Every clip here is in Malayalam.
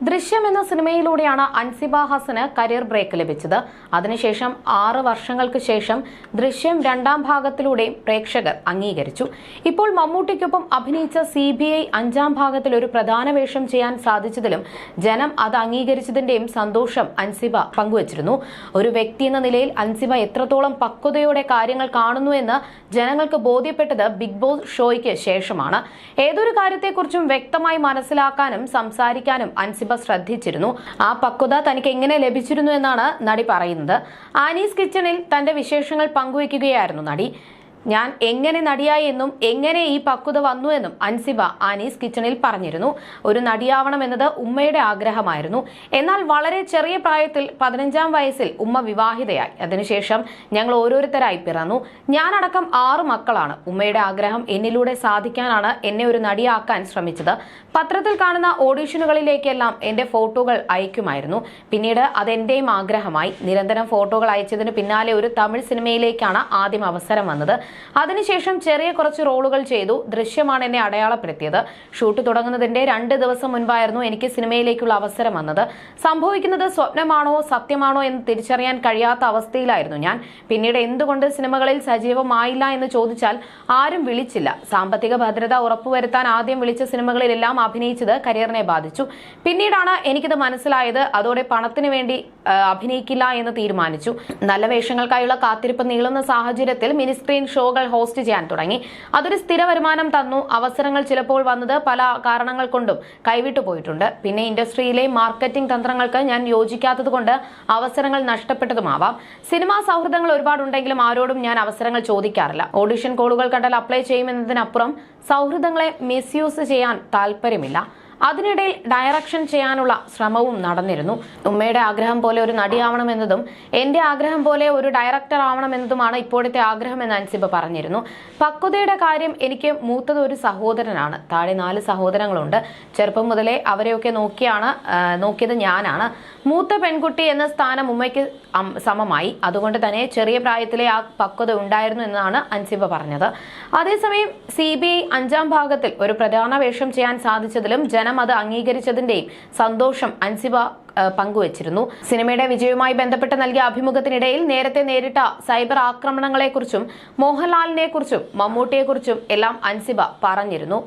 ദൃശ്യം എന്ന സിനിമയിലൂടെയാണ് അൻസിബ ഹസന് കരിയർ ബ്രേക്ക് ലഭിച്ചത്. അതിനുശേഷം ആറ് വർഷങ്ങൾക്ക് ശേഷം ദൃശ്യം രണ്ടാം ഭാഗത്തിലൂടെ പ്രേക്ഷകർ അംഗീകരിച്ചു. ഇപ്പോൾ മമ്മൂട്ടിക്കൊപ്പം അഭിനയിച്ച സി ബി ഐ അഞ്ചാം ഭാഗത്തിൽ ഒരു പ്രധാന വേഷം ചെയ്യാൻ സാധിച്ചതിലും ജനം അത് അംഗീകരിച്ചതിന്റെയും സന്തോഷം അൻസിബ പങ്കുവച്ചിരുന്നു. ഒരു വ്യക്തി എന്ന നിലയിൽ അൻസിബ എത്രത്തോളം പക്വതയോടെ കാര്യങ്ങൾ കാണുന്നു എന്ന് ജനങ്ങൾക്ക് ബോധ്യപ്പെട്ടത് ബിഗ് ബോസ് ഷോയ്ക്ക് ശേഷമാണ്. ഏതൊരു കാര്യത്തെക്കുറിച്ചും വ്യക്തമായി മനസ്സിലാക്കാനും സംസാരിക്കാനും അൻസിബ ശ്രദ്ധിച്ചിരുന്നു. ആ പക്വത തനിക്ക് എങ്ങനെ ലഭിച്ചിരുന്നു എന്നാണ് നടി പറയുന്നത്. ആനീസ് കിച്ചണിൽ തന്റെ വിശേഷങ്ങൾ പങ്കുവയ്ക്കുകയായിരുന്നു നടി. ഞാൻ എങ്ങനെ നടിയായി എന്നും എങ്ങനെ ഈ പക്വത വന്നു എന്നും അൻസിബ ആനീസ് കിച്ചണിൽ പറഞ്ഞിരുന്നു. ഒരു നടിയാവണം എന്നത് ഉമ്മയുടെ ആഗ്രഹമായിരുന്നു. എന്നാൽ വളരെ ചെറിയ പ്രായത്തിൽ പതിനഞ്ചാം വയസ്സിൽ ഉമ്മ വിവാഹിതയായി. അതിനുശേഷം ഞങ്ങൾ ഓരോരുത്തരായി പിറന്നു. ഞാനടക്കം ആറ് മക്കളാണ്. ഉമ്മയുടെ ആഗ്രഹം എന്നിലൂടെ സാധിക്കാനാണ് എന്നെ ഒരു നടിയാക്കാൻ ശ്രമിച്ചത്. പത്രത്തിൽ കാണുന്ന ഓഡീഷനുകളിലേക്കെല്ലാം എന്റെ ഫോട്ടോകൾ അയക്കുമായിരുന്നു. പിന്നീട് അതെന്റെയും ആഗ്രഹമായി. നിരന്തരം ഫോട്ടോകൾ അയച്ചതിന് പിന്നാലെ ഒരു തമിഴ് സിനിമയിലേക്കാണ് ആദ്യം അവസരം വന്നത്. അതിനുശേഷം ചെറിയ കുറച്ച് റോളുകൾ ചെയ്തു. ദൃശ്യമാണ് എന്നെ അടയാളപ്പെടുത്തിയത്. ഷൂട്ട് തുടങ്ങുന്നതിന്റെ രണ്ട് ദിവസം മുൻപായിരുന്നു എനിക്ക് സിനിമയിലേക്കുള്ള അവസരം വന്നത്. സംഭവിക്കുന്നത് സ്വപ്നമാണോ സത്യമാണോ എന്ന് തിരിച്ചറിയാൻ കഴിയാത്ത അവസ്ഥയിലായിരുന്നു ഞാൻ. പിന്നീട് എന്തുകൊണ്ട് സിനിമകളിൽ സജീവമായില്ല എന്ന് ചോദിച്ചാൽ ആരും വിളിച്ചില്ല. സാമ്പത്തിക ഭദ്രത ഉറപ്പുവരുത്താൻ ആദ്യം വിളിച്ച സിനിമകളിലെല്ലാം അഭിനയിച്ചത് കരിയറിനെ ബാധിച്ചു. പിന്നീടാണ് എനിക്കിത് മനസ്സിലായത്. അതോടെ പണത്തിന് വേണ്ടി അഭിനയിക്കില്ല എന്ന് തീരുമാനിച്ചു. നല്ല വേഷങ്ങൾക്കായുള്ള കാത്തിരിപ്പ് നീളുന്ന സാഹചര്യത്തിൽ മിനിസ്ക്രീൻ ഷോകൾ ഹോസ്റ്റ് ചെയ്യാൻ തുടങ്ങി. അതൊരു സ്ഥിര വരുമാനം തന്നു. അവസരങ്ങൾ ചിലപ്പോൾ വന്നത് പല കാരണങ്ങൾ കൊണ്ടും കൈവിട്ടു പോയിട്ടുണ്ട്. പിന്നെ ഇൻഡസ്ട്രിയിലെ മാർക്കറ്റിംഗ് തന്ത്രങ്ങൾക്ക് ഞാൻ യോജിക്കാത്തത് കൊണ്ട് അവസരങ്ങൾ നഷ്ടപ്പെട്ടതുമാവാം. സിനിമാ സൗഹൃദങ്ങൾ ഒരുപാടുണ്ടെങ്കിലും ആരോടും ഞാൻ അവസരങ്ങൾ ചോദിക്കാറില്ല. ഓഡിഷൻ കോളുകൾ കണ്ടാൽ അപ്ലൈ ചെയ്യുമെന്നതിനപ്പുറം സൗഹൃദങ്ങളെ മിസ്യൂസ് ചെയ്യാൻ താല്പര്യമില്ല. അതിനിടയിൽ ഡയറക്ഷൻ ചെയ്യാനുള്ള ശ്രമവും നടന്നിരുന്നു. ഉമ്മയുടെ ആഗ്രഹം പോലെ ഒരു നടിയാവണമെന്നതും എന്റെ ആഗ്രഹം പോലെ ഒരു ഡയറക്ടർ ആവണമെന്നതുമാണ് ഇപ്പോഴത്തെ ആഗ്രഹം എന്ന് അൻസിബ പറഞ്ഞിരുന്നു. പക്വതയുടെ കാര്യം എനിക്ക് മൂത്തത് ഒരു സഹോദരനാണ്. താഴെ നാല് സഹോദരങ്ങളുണ്ട്. ചെറുപ്പം മുതലേ അവരെയൊക്കെ നോക്കിയാണ് നോക്കിയത് ഞാനാണ്. മൂത്ത പെൺകുട്ടി എന്ന സ്ഥാനം ഉമ്മയ്ക്ക് സമമായി. അതുകൊണ്ട് തന്നെ ചെറിയ പ്രായത്തിലെ ആ പക്വത ഉണ്ടായിരുന്നു എന്നാണ് അൻസിബ പറഞ്ഞത്. അതേസമയം സി ബി ഐ അഞ്ചാം ഭാഗത്തിൽ ഒരു പ്രധാന വേഷം ചെയ്യാൻ സാധിച്ചതിലും അത് അംഗീകരിച്ചതിന്റെയും സന്തോഷം അൻസിബ പങ്കുവച്ചിരുന്നു. സിനിമയുടെ വിജയവുമായി ബന്ധപ്പെട്ട് നൽകിയ അഭിമുഖത്തിനിടയിൽ നേരത്തെ നേരിട്ട സൈബർ ആക്രമണങ്ങളെക്കുറിച്ചും മോഹൻലാലിനെക്കുറിച്ചും മമ്മൂട്ടിയെക്കുറിച്ചും എല്ലാം അൻസിബ പറഞ്ഞിരുന്നു.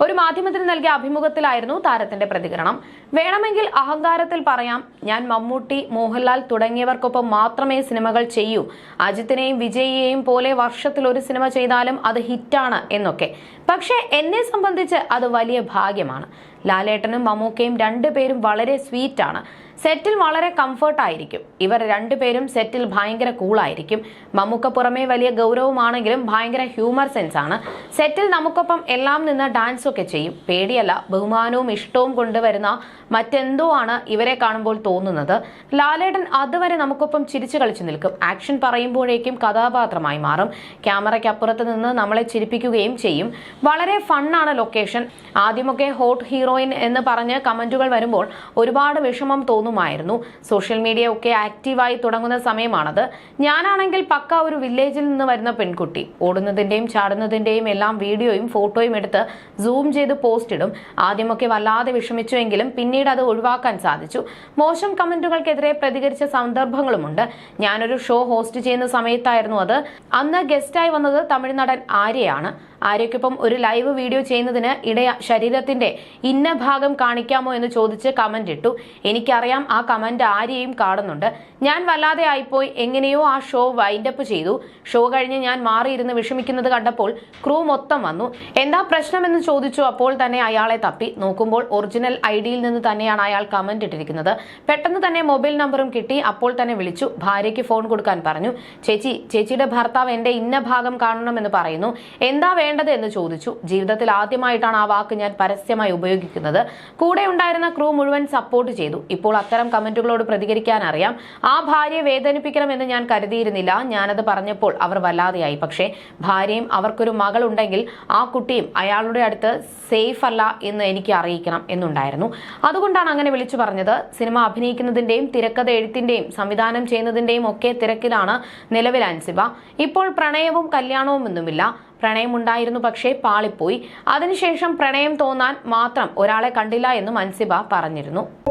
ഒരു മാധ്യമത്തിന് നൽകിയ അഭിമുഖത്തിലായിരുന്നു താരത്തിന്റെ പ്രതികരണം. വേണമെങ്കിൽ അഹങ്കാരത്തിൽ പറയാം. ഞാൻ മമ്മൂട്ടി മോഹൻലാൽ തുടങ്ങിയവർക്കൊപ്പം മാത്രമേ സിനിമകൾ ചെയ്യൂ. അജിത്തിനെയും വിജയിയെയും പോലെ വർഷത്തിൽ ഒരു സിനിമ ചെയ്താലും അത് ഹിറ്റാണ് എന്നൊക്കെ. പക്ഷേ എന്നെ സംബന്ധിച്ച് അത് വലിയ ഭാഗ്യമാണ്. ലാലേട്ടനും മമ്മൂക്കയും രണ്ടുപേരും വളരെ സ്വീറ്റാണ്. സെറ്റിൽ വളരെ കംഫർട്ടായിരിക്കും. ഇവർ രണ്ടുപേരും സെറ്റിൽ ഭയങ്കര കൂളായിരിക്കും. മമ്മൂക്ക പുറമേ വലിയ ഗൗരവമാണെങ്കിലും ഭയങ്കര ഹ്യൂമർ സെൻസ് ആണ് സെറ്റിൽ നമുക്കൊപ്പം എല്ലാം നിന്ന് ഡാൻസ് ഒക്കെ ചെയ്യും. പേടിയല്ല ബഹുമാനവും ഇഷ്ടവും കൊണ്ടുവരുന്ന മറ്റെന്തോ ആണ് ഇവരെ കാണുമ്പോൾ തോന്നുന്നത്. ലാലേട്ടൻ അതുവരെ നമുക്കൊപ്പം ചിരിച്ചു കളിച്ചു നിൽക്കും. ആക്ഷൻ പറയുമ്പോഴേക്കും കഥാപാത്രമായി മാറും. ക്യാമറയ്ക്കപ്പുറത്ത് നിന്ന് നമ്മളെ ചിരിപ്പിക്കുകയും ചെയ്യും. വളരെ ഫണ്ണാണ് ലൊക്കേഷൻ. ആദ്യമൊക്കെ ഹോട്ട് ഹീറോയിൻ എന്ന് പറഞ്ഞ് കമന്റുകൾ വരുമ്പോൾ ഒരുപാട് വിഷമം തോന്നുമായിരുന്നു. സോഷ്യൽ മീഡിയ ഒക്കെ ആക്റ്റീവായി തുടങ്ങുന്ന സമയമാണത്. ഞാനാണെങ്കിൽ പക്ക ഒരു വില്ലേജിൽ നിന്ന് വരുന്ന പെൺകുട്ടി. ഓടുന്നതിന്റെയും ചാടുന്നതിന്റെയും എല്ലാം വീഡിയോയും ഫോട്ടോയും എടുത്ത് സൂം ചെയ്ത് പോസ്റ്റ് ഇടും. ആദ്യമൊക്കെ വല്ലാതെ വിഷമിച്ചുവെങ്കിലും പിന്നീട് അത് ഒഴിവാക്കാൻ സാധിച്ചു. മോശം കമന്റുകൾക്കെതിരെ പ്രതികരിച്ച സന്ദർഭങ്ങളുമുണ്ട്. ഞാനൊരു ഷോ ഹോസ്റ്റ് ചെയ്യുന്ന സമയത്തായിരുന്നു അത്. അന്ന് ഗസ്റ്റായി വന്നത് തമിഴ്നടൻ ആര്യയാണ്. ആര്യയ്ക്കൊപ്പം ഒരു ലൈവ് വീഡിയോ ചെയ്യുന്നതിന് ഇടയ ശരീരത്തിന്റെ ഇന്ന ഭാഗം കാണിക്കാമോ എന്ന് ചോദിച്ച് കമന്റ് ഇട്ടു. എനിക്കറിയാം ആ കമന്റ് ആരെയും കാണുന്നുണ്ട്. ഞാൻ വല്ലാതെ ആയിപ്പോയി എങ്ങനെയോ ആ ഷോ വൈൻഡപ്പ് ചെയ്തു. ഷോ കഴിഞ്ഞ് ഞാൻ മാറിയിരുന്ന് വിഷമിക്കുന്നത് കണ്ടപ്പോൾ ക്രൂ മൊത്തം വന്നു. എന്താ പ്രശ്നമെന്ന് ചോദിച്ചു അപ്പോൾ തന്നെ അയാളെ തപ്പി. നോക്കുമ്പോൾ ഒറിജിനൽ ഐ ഡിയിൽ നിന്ന് തന്നെയാണ് അയാൾ കമന്റ് ഇട്ടിരിക്കുന്നത്. പെട്ടെന്ന് തന്നെ മൊബൈൽ നമ്പറും കിട്ടി. അപ്പോൾ തന്നെ വിളിച്ചു. ഭാര്യയ്ക്ക് ഫോൺ കൊടുക്കാൻ പറഞ്ഞു. ചേച്ചി ചേച്ചിയുടെ ഭർത്താവ് എന്റെ ഇന്ന ഭാഗം കാണണമെന്ന് പറയുന്നു. എന്താ വേണ്ടത്? എന്ന് ചോദിച്ചു. ജീവിതത്തിൽ ആദ്യമായിട്ടാണ് ആ വാക്ക് ഞാൻ പരസ്യമായി ഉപയോഗിക്കുന്നത്. കൂടെ ഉണ്ടായിരുന്ന ക്രൂ മുഴുവൻ സപ്പോർട്ട് ചെയ്തു. ഇപ്പോൾ അത്തരം കമന്റുകളോട് പ്രതികരിക്കാൻ അറിയാം. ആ ഭാര്യയെ വേദനിപ്പിക്കണമെന്ന് ഞാൻ കരുതിയിരുന്നില്ല. ഞാനത് പറഞ്ഞപ്പോൾ അവർ വല്ലാതെയായി. പക്ഷേ ഭാര്യയും അവർക്കൊരു മകളുണ്ടെങ്കിൽ ആ കുട്ടിയും അയാളുടെ അടുത്ത് സേഫ് അല്ല എന്ന് എനിക്ക് അറിയിക്കണം എന്നുണ്ടായിരുന്നു. അതുകൊണ്ടാണ് അങ്ങനെ വിളിച്ചു പറഞ്ഞത്. സിനിമ അഭിനയിക്കുന്നതിന്റെയും തിരക്കഥ എഴുത്തിന്റെയും സംവിധാനം ചെയ്യുന്നതിന്റെയും ഒക്കെ തിരക്കിലാണ് നിലവിൽ അൻസിബ. ഇപ്പോൾ പ്രണയവും കല്യാണവും ഒന്നുമില്ല. പ്രണയമുണ്ടായിരുന്നു പക്ഷേ പാളിപ്പോയി. അതിനുശേഷം പ്രണയം തോന്നാൻ മാത്രം ഒരാളെ കണ്ടില്ല എന്നും അൻസിബ പറഞ്ഞിരുന്നു.